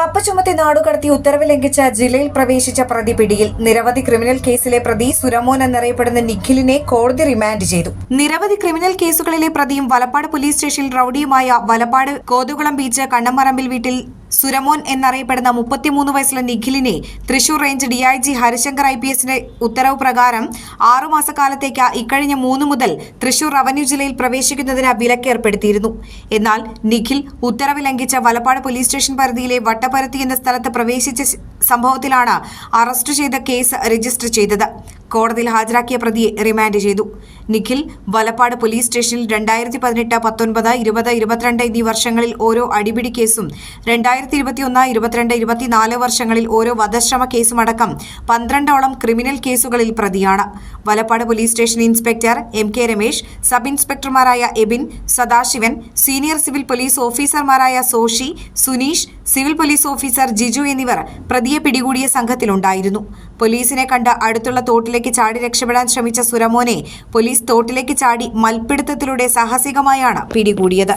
കാപ്പ ചുമത്തി നാടുകടത്തി ഉത്തരവ് ലംഘിച്ച ജില്ലയിൽ പ്രവേശിച്ച പ്രതി പിടിയിൽ നിരവധി ക്രിമിനൽ കേസിലെ പ്രതി സുരമോൻ എന്നറിയപ്പെടുന്ന നിഖിലിനെ കോടതി റിമാൻഡ് ചെയ്തു. നിരവധി ക്രിമിനൽ കേസുകളിലെ പ്രതിയും വലപ്പാട് പോലീസ് സ്റ്റേഷനിൽ റൌഡിയുമായ വലപ്പാട് കോതുകുളം ബീച്ച് കണ്ണമറമ്പിൽ വീട്ടിൽ സുരമോൻ എന്നറിയപ്പെടുന്ന മുപ്പത്തിമൂന്ന് വയസ്സുള്ള നിഖിലിനെ Thrissur range DIG Harishankar I P എസിന്റെ ഉത്തരവ് പ്രകാരം ആറുമാസക്കാലത്തേക്ക് ഇക്കഴിഞ്ഞ മൂന്ന് മുതൽ തൃശൂർ റവന്യൂ ജില്ലയിൽ പ്രവേശിക്കുന്നതിന് വിലക്കേർപ്പെടുത്തിയിരുന്നു എന്നാൽ നിഖിൽ ഉത്തരവ് ലംഘിച്ച വലപ്പാട് പോലീസ് സ്റ്റേഷൻ പരിധിയിലെ വട്ടപ്പരത്തി എന്ന സ്ഥലത്ത് പ്രവേശിച്ച സംഭവത്തിലാണ് അറസ്റ്റ് ചെയ്ത കേസ് രജിസ്റ്റർ ചെയ്തത്. കോടതിയിൽ ഹാജരാക്കിയ പ്രതിയെ റിമാൻഡ് ചെയ്തു. നിഖിൽ വലപ്പാട് പോലീസ് സ്റ്റേഷനിൽ രണ്ടായിരത്തി പതിനെട്ട് പത്തൊൻപത് ഇരുപത് ഇരുപത്തിരണ്ട് എന്നീ വർഷങ്ങളിൽ ഓരോ അടിപിടി കേസും രണ്ടായിരത്തി ഇരുപത്തിയൊന്ന് ഇരുപത്തിരണ്ട് ഇരുപത്തിനാല് വർഷങ്ങളിൽ ഓരോ വധശ്രമ കേസുമടക്കം പന്ത്രണ്ടോളം ക്രിമിനൽ കേസുകളിൽ പ്രതിയാണ്. Valappad police station inspector M K Ramesh sub ഇൻസ്പെക്ടർമാരായ Abin Sadasivan senior civil police ഓഫീസർമാരായ Soshi Suneesh civil police officer Jiju എന്നിവർ പ്രതിയെ പിടികൂടിയ സംഘത്തിലുണ്ടായിരുന്നു. പോലീസിനെ കണ്ട് അടുത്തുള്ള തോട്ടിലേക്ക് ചാടി രക്ഷപ്പെടാൻ ശ്രമിച്ച സുരമോനെ പോലീസ് തോട്ടിലേക്ക് ചാടി മൽപ്പിടുത്തത്തിലൂടെ സാഹസികമായാണ് പിടികൂടിയത്.